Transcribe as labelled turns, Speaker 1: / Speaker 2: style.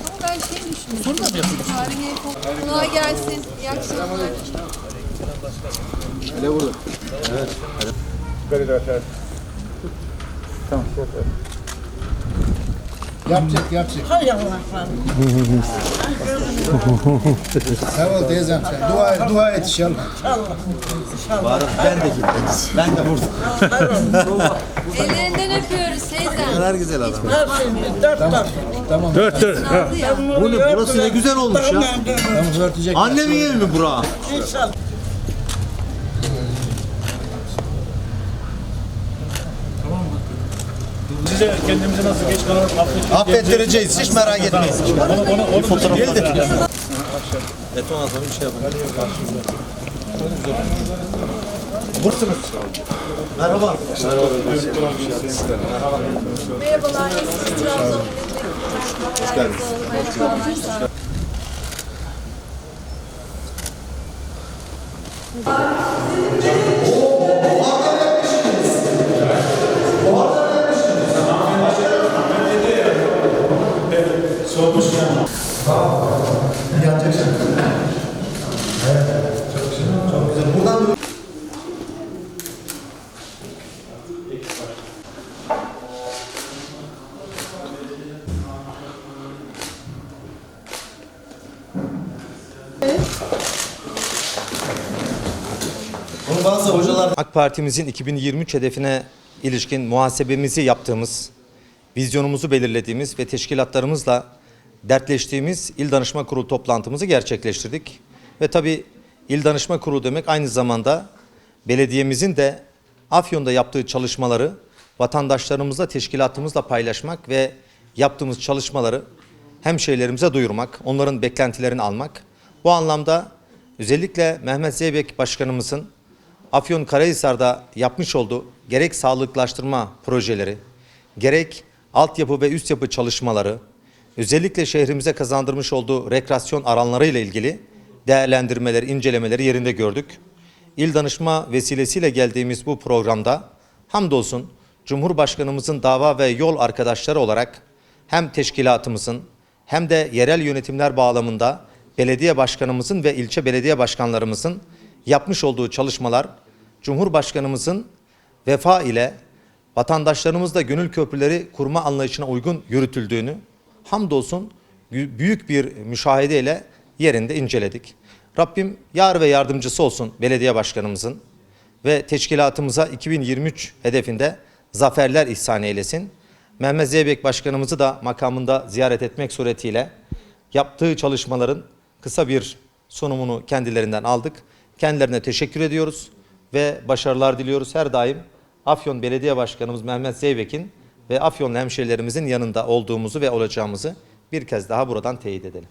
Speaker 1: Ama ben şey düşündüm. Burada mı yapıyorsun? Tarihi Kolay gelsin. İyi akşamlar.
Speaker 2: Yapacak yapacak.
Speaker 3: Hay Allah
Speaker 2: Sağ ol teyzem sen. Dua, dua et inşallah.
Speaker 4: Varım ben de gittim. Ben de burada.
Speaker 1: Ellerinden öpüyoruz teyzem.
Speaker 4: Neler güzel adam.
Speaker 3: Dört dört.
Speaker 2: Tamam.
Speaker 4: Dört dört.
Speaker 1: Aldı ya.
Speaker 4: Bu ne? Burası ne güzel olmuş ya.
Speaker 2: Tamam örtecek.
Speaker 4: Annemin evi mi bura?
Speaker 3: İnşallah.
Speaker 5: Size kendimizi nasıl geç kalan affettireceğiz.
Speaker 4: Affettireceğiz. Hiç merak etmeyin.
Speaker 5: Onu, onu, onu fotoğraf
Speaker 4: Geldi. Beton atalım bir şey yapalım. Bursunuz. Merhaba.
Speaker 1: Merhabalar. Nasılsınız? Trabzon Hoş geldiniz. Merhabalar.
Speaker 4: Bunu bazı hocalar AK Parti'mizin 2023 hedefine ilişkin muhasebemizi yaptığımız, vizyonumuzu belirlediğimiz ve teşkilatlarımızla dertleştiğimiz İl Danışma Kurulu toplantımızı gerçekleştirdik. Ve tabii İl Danışma Kurulu demek aynı zamanda belediyemizin de Afyon'da yaptığı çalışmaları vatandaşlarımızla, teşkilatımızla paylaşmak ve yaptığımız çalışmaları hemşehrilerimize duyurmak, onların beklentilerini almak. Bu anlamda özellikle Mehmet Zeybek Başkanımızın Afyon Karahisar'da yapmış olduğu gerek sağlıklaştırma projeleri, gerek altyapı ve üst yapı çalışmaları, özellikle şehrimize kazandırmış olduğu rekreasyon alanları ile ilgili değerlendirmeleri, incelemeleri yerinde gördük. İl danışma vesilesiyle geldiğimiz bu programda hamdolsun Cumhurbaşkanımızın dava ve yol arkadaşları olarak hem teşkilatımızın hem de yerel yönetimler bağlamında belediye başkanımızın ve ilçe belediye başkanlarımızın yapmış olduğu çalışmalar Cumhurbaşkanımızın vefa ile vatandaşlarımızla gönül köprüleri kurma anlayışına uygun yürütüldüğünü hamdolsun büyük bir müşahedeyle yerinde inceledik. Rabbim yar ve yardımcısı olsun belediye başkanımızın ve teşkilatımıza 2023 hedefinde zaferler ihsan eylesin. Mehmet Zeybek Başkanımızı da makamında ziyaret etmek suretiyle yaptığı çalışmaların kısa bir sunumunu kendilerinden aldık. Kendilerine teşekkür ediyoruz ve başarılar diliyoruz. Her daim Afyon Belediye Başkanımız Mehmet Zeybek'in ve Afyonlu hemşehrilerimizin yanında olduğumuzu ve olacağımızı bir kez daha buradan teyit edelim.